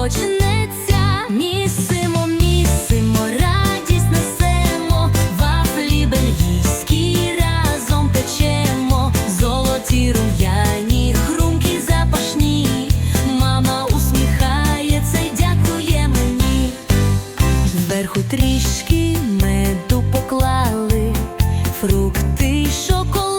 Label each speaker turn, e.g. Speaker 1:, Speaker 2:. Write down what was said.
Speaker 1: почнеться, місимо, місимо, радість несемо, вафлі бельгійські разом печемо, золоті рум'яні, хрумкі запашні, мама усміхається дякує мені, вверху трішки меду поклали, фрукти й шоколад.